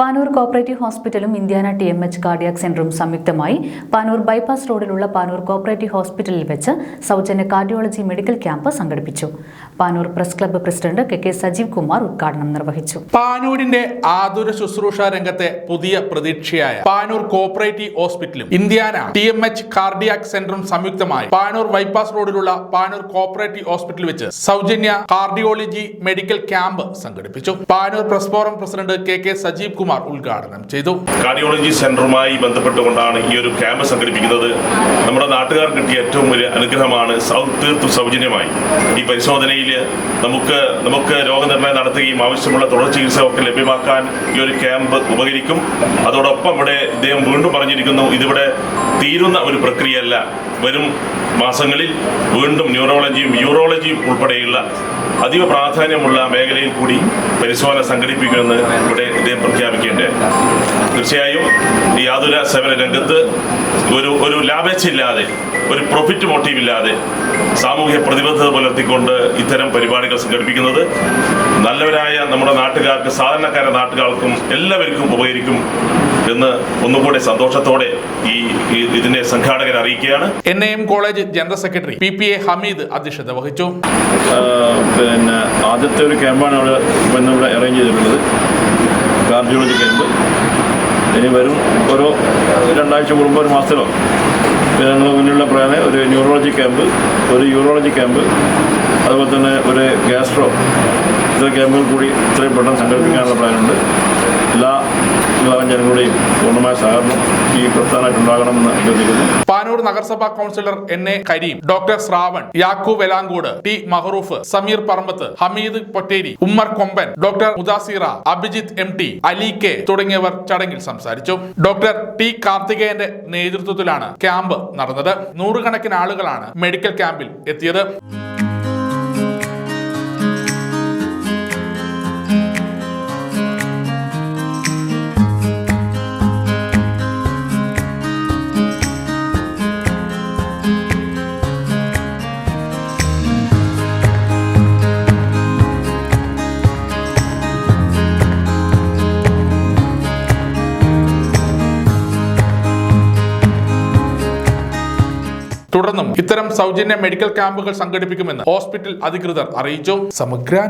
Panoor cooperative ഹോസ്പിറ്റലും Indiana T M H cardiac സെന്ററും സംയുക്തമായി പാനൂർ ബൈപ്പാസ് റോഡിലുള്ള പാനൂർ കോപ്പറേറ്റീവ് ഹോസ്പിറ്റലിൽ വെച്ച് സൗജന്യ കാർഡിയോളജി മെഡിക്കൽ ക്യാമ്പ് സംഘടിപ്പിച്ചു. Panoor press club president K K Sajeev Kumar ഉദ്ഘാടനം നിർവഹിച്ചു. പാനൂരിന്റെ ആതുര ശുശ്രൂഷ രംഗത്തെ പുതിയ പ്രതീക്ഷയായ പാനൂർ കോപ്പറേറ്റീവ് ഹോസ്പിറ്റലും Indiana T M H cardiac സെന്ററും സംയുക്തമായി പാനൂർ ബൈപ്പാസ് റോഡിലുള്ള പാനൂർ കോപ്പറേറ്റീവ് ഹോസ്പിറ്റൽ വെച്ച് സൗജന്യ കാർഡിയോളജി മെഡിക്കൽ ക്യാമ്പ് സംഘടിപ്പിച്ചു. Panoor press forum president K K Sajeev Kumar ഉദ്ഘാടനം ചെയ്തു. കാർഡിയോളജി സെന്ററുമായി ബന്ധപ്പെട്ടുകൊണ്ടാണ് ഈ ഒരു ക്യാമ്പ് സംഘടിപ്പിക്കുന്നത്. നമ്മുടെ നാട്ടുകാർ കിട്ടിയ ഏറ്റവും വലിയ അനുഗ്രഹമാണ് തീർത്തും സൗജന്യമായി. ഈ പരിശോധനയിൽ നമുക്ക് നമുക്ക് രോഗനിർണയം നടത്തുകയും ആവശ്യമുള്ള തുടർ ചികിത്സ ഒക്കെ ലഭ്യമാക്കാൻ ഈ ഒരു ക്യാമ്പ് ഉപകരിക്കും. അതോടൊപ്പം ഇവിടെ ഇദ്ദേഹം വീണ്ടും പറഞ്ഞിരിക്കുന്നു ഇതിവിടെ തീരുന്ന ഒരു പ്രക്രിയയല്ല. വരും മാസങ്ങളിൽ വീണ്ടും ന്യൂറോളജിയും യൂറോളജിയും ഉൾപ്പെടെയുള്ള അതീവ പ്രാധാന്യമുള്ള മേഖലയിൽ കൂടി പരിശോധന സംഘടിപ്പിക്കുമെന്ന് ഇവിടെ ഇദ്ദേഹം തീർച്ചയായും ഈ ആതുര സേവന രംഗത്ത് ഒരു ഒരു ലാഭേച്ഛയില്ലാതെ ഒരു പ്രോഫിറ്റ് മോട്ടീവ് ഇല്ലാതെ സാമൂഹ്യ പ്രതിബദ്ധത പുലർത്തിക്കൊണ്ട് ഇത്തരം പരിപാടികൾ സംഘടിപ്പിക്കുന്നത് നല്ലവരായ നമ്മുടെ നാട്ടുകാർക്ക് സാധാരണക്കാരായ നാട്ടുകാർക്കും എല്ലാവർക്കും ഉപകരിക്കും എന്ന് ഒന്നുകൂടെ സന്തോഷത്തോടെ ഈ ഇതിനെ സംഘാടകർ അറിയിക്കുകയാണ്. N I M college general secretary P P A Hameed അധ്യക്ഷത വഹിച്ചു. പിന്നെ ആദ്യത്തെ ഒരു ക്യാമ്പാണ് അവിടെ ഇന്നിവിടെ അറേഞ്ച് ചെയ്തിട്ടുള്ളത്. കാർഡിയോളജി ക്യാമ്പ് ഇനി വരും. ഓരോ രണ്ടാഴ്ച കൂടുമ്പോൾ ഒരു മാസത്തിലോ ഞങ്ങൾ മുന്നിലുള്ള പ്ലാന് ഒരു ന്യൂറോളജി ക്യാമ്പ് ഒരു യൂറോളജി ക്യാമ്പ് അതുപോലെ തന്നെ ഒരു ഗ്യാസ്ട്രോ ഇത്ര ക്യാമ്പുകൾ കൂടി ഇത്രയും പെട്ടെന്ന് സംഘടിപ്പിക്കാനുള്ള പ്ലാനുണ്ട് എല്ലാ ഈ പാനൂർ നഗരസഭാ councillor N A Kareem doctor Shravan Yakku Velangode T Mahroof Sameer Parambath Hameed Potteri Ummer Komban doctor Mudasira Abhijith M T Ali K തുടങ്ങിയവർ ചടങ്ങിൽ സംസാരിച്ചു. ഡോക്ടർ ടി കാർത്തികേയന്റെ നേതൃത്വത്തിലാണ് ക്യാമ്പ് നടന്നത്. നൂറുകണക്കിന് ആളുകളാണ് മെഡിക്കൽ ക്യാമ്പിൽ എത്തിയത്. തുടർന്നും ഇത്തരം സൗജന്യ മെഡിക്കൽ ക്യാമ്പുകൾ സംഘടിപ്പിക്കുമെന്ന് ഹോസ്പിറ്റൽ അധികൃതർ അറിയിച്ചു. സമഗ്ര